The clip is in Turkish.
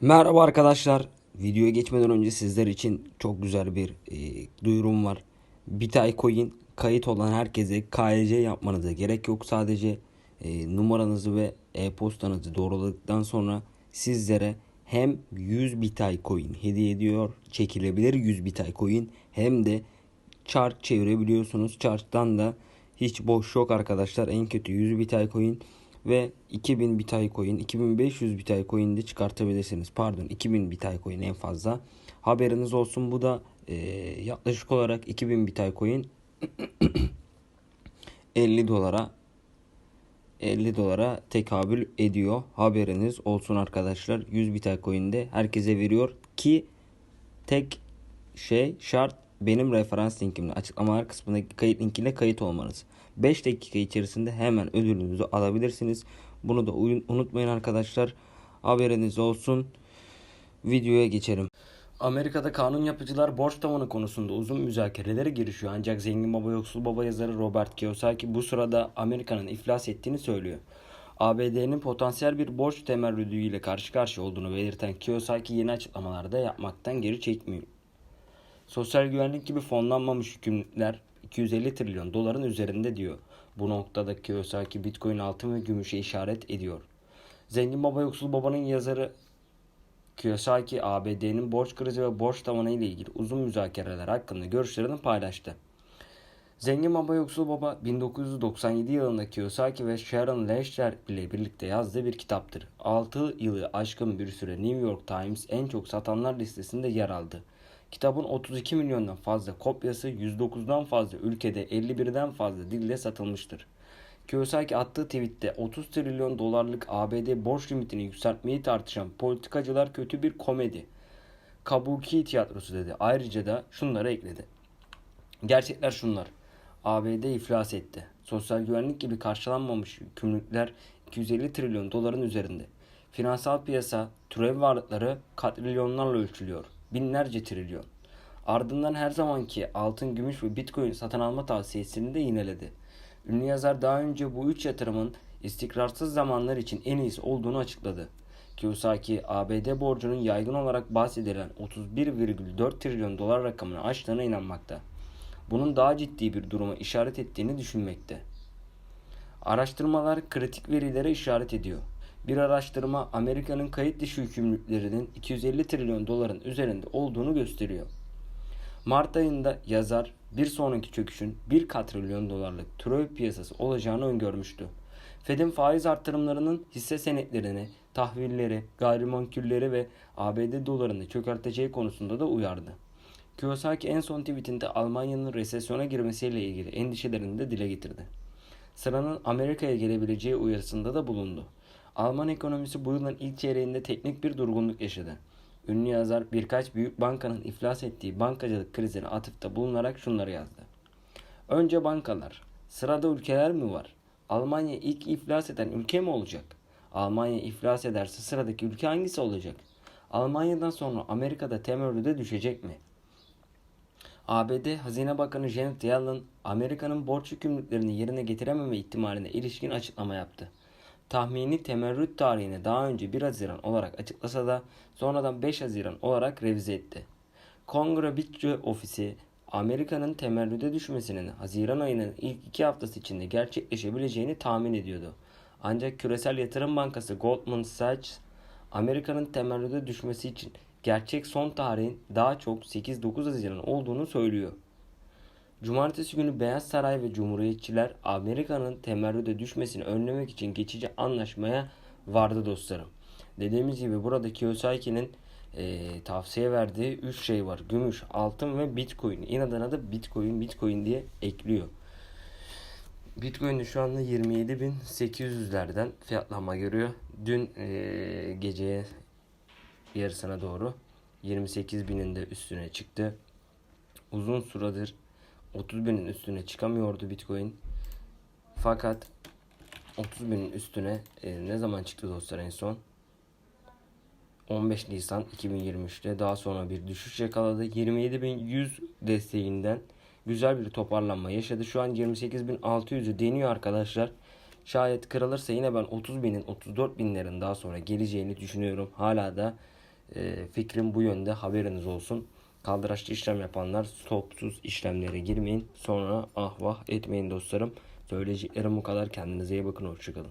Merhaba arkadaşlar. Videoya geçmeden önce sizler için çok güzel bir e, duyurum var. Bitay Coin kayıt olan herkese KYC yapmanıza gerek yok. Sadece e, numaranızı ve e-postanızı doğruladıktan sonra sizlere hem 100 Bitay Coin hediye ediyor. Çekilebilir 100 Bitay Coin hem de chart çevirebiliyorsunuz. Chart'tan da hiç boş yok arkadaşlar. En kötü 100 Bitay Coin ve 2000 Bitay Coin, 2500 Bitay Coin de çıkartabilirsiniz. Pardon 2000 Bitay Coin en fazla. Haberiniz olsun bu da e, yaklaşık olarak 2000 Bitay Coin 50 dolara 50 dolara tekabül ediyor. Haberiniz olsun arkadaşlar. 100 Bitay Coin'de herkese veriyor ki tek şey şart benim referans linkimle açıklamalar kısmındaki kayıt linkiyle kayıt olmanız. 5 dakika içerisinde hemen ödülünüzü alabilirsiniz. Bunu da unutmayın arkadaşlar. Haberiniz olsun. Videoya geçelim. Amerika'da kanun yapıcılar borç tavanı konusunda uzun müzakerelere girişiyor. Ancak Zengin Baba Yoksul Baba yazarı Robert Kiyosaki bu sırada Amerika'nın iflas ettiğini söylüyor. ABD'nin potansiyel bir borç temerrüdüyle karşı karşıya olduğunu belirten Kiyosaki yeni açıklamalarda yapmaktan geri çekmiyor. Sosyal güvenlik gibi fonlanmamış hükümler 250 trilyon doların üzerinde diyor. Bu noktada Kiyosaki Bitcoin altın ve gümüşe işaret ediyor. Zengin Baba Yoksul Baba'nın yazarı Kiyosaki ABD'nin borç krizi ve borç tavanı ile ilgili uzun müzakereler hakkında görüşlerini paylaştı. Zengin Baba Yoksul Baba 1997 yılında Kiyosaki ve Sharon Lechter ile birlikte yazdığı bir kitaptır. 6 yılı aşkın bir süre New York Times en çok satanlar listesinde yer aldı. Kitabın 32 milyondan fazla kopyası 109'dan fazla ülkede 51'den fazla dilde satılmıştır. Kiyosaki attığı tweette 30 trilyon dolarlık ABD borç limitini yükseltmeyi tartışan politikacılar kötü bir komedi. Kabuki tiyatrosu dedi. Ayrıca da şunları ekledi. Gerçekler şunlar. ABD iflas etti. Sosyal güvenlik gibi karşılanmamış yükümlülükler 250 trilyon doların üzerinde. Finansal piyasa türev varlıkları katrilyonlarla ölçülüyor. Binlerce trilyon. Ardından her zamanki altın, gümüş ve bitcoin satın alma tavsiyesini de yineledi. Ünlü yazar daha önce bu üç yatırımın istikrarsız zamanlar için en iyisi olduğunu açıkladı. Kiyosaki, ABD borcunun yaygın olarak bahsedilen 31,4 trilyon dolar rakamını aştığına inanmakta. Bunun daha ciddi bir duruma işaret ettiğini düşünmekte. Araştırmalar kritik verilere işaret ediyor. Bir araştırma Amerika'nın kayıt dışı yükümlülüklerinin 250 trilyon doların üzerinde olduğunu gösteriyor. Mart ayında yazar bir sonraki çöküşün 1 katrilyon dolarlık troy piyasası olacağını öngörmüştü. Fed'in faiz artırımlarının hisse senetlerini, tahvilleri, gayrimenkulleri ve ABD dolarını çökerteceği konusunda da uyardı. Kiyosaki en son tweetinde Almanya'nın resesyona girmesiyle ilgili endişelerini de dile getirdi. Sıranın Amerika'ya gelebileceği uyarısında da bulundu. Alman ekonomisi bu yılın ilk çeyreğinde teknik bir durgunluk yaşadı. Ünlü yazar birkaç büyük bankanın iflas ettiği bankacılık krizine atıfta bulunarak şunları yazdı. Önce bankalar. Sırada ülkeler mi var? Almanya ilk iflas eden ülke mi olacak? Almanya iflas ederse sıradaki ülke hangisi olacak? Almanya'dan sonra Amerika'da temerrüde düşecek mi? ABD Hazine Bakanı Janet Yellen, Amerika'nın borç yükümlülüklerini yerine getirememe ihtimaline ilişkin açıklama yaptı. Tahmini temerrüt tarihini daha önce 1 Haziran olarak açıklasa da sonradan 5 Haziran olarak revize etti. Kongre Bütçe Ofisi, Amerika'nın temerrüde düşmesinin Haziran ayının ilk iki haftası içinde gerçekleşebileceğini tahmin ediyordu. Ancak Küresel Yatırım Bankası Goldman Sachs, Amerika'nın temerrüde düşmesi için gerçek son tarihin daha çok 8-9 Haziran olduğunu söylüyor. Cumartesi günü Beyaz Saray ve Cumhuriyetçiler Amerika'nın temerrüde düşmesini önlemek için geçici anlaşmaya vardı dostlarım. Dediğimiz gibi burada Kiyosaki'nin e, tavsiye verdiği 3 şey var. Gümüş, altın ve bitcoin. İnadına da bitcoin, bitcoin diye ekliyor. Bitcoin şu anda 27.800'lerden fiyatlanma görüyor. Dün e, geceye yarısına doğru 28.000'in de üstüne çıktı. Uzun süredir 30 binin üstüne çıkamıyordu Bitcoin. Fakat 30 binin üstüne e, ne zaman çıktı dostlar en son? 15 Nisan 2023'te daha sonra bir düşüş yakaladı. 27.100 desteğinden güzel bir toparlanma yaşadı. Şu an 28.600'ü deniyor arkadaşlar. Şayet kırılırsa yine ben 30 binin 34 binlerin daha sonra geleceğini düşünüyorum. Hala da E, fikrim bu yönde haberiniz olsun. Kaldıraçlı işlem yapanlar stopsuz işlemlere girmeyin. Sonra ah vah etmeyin dostlarım. Söyleyeceklerim bu kadar. Kendinize iyi bakın. Hoşçakalın.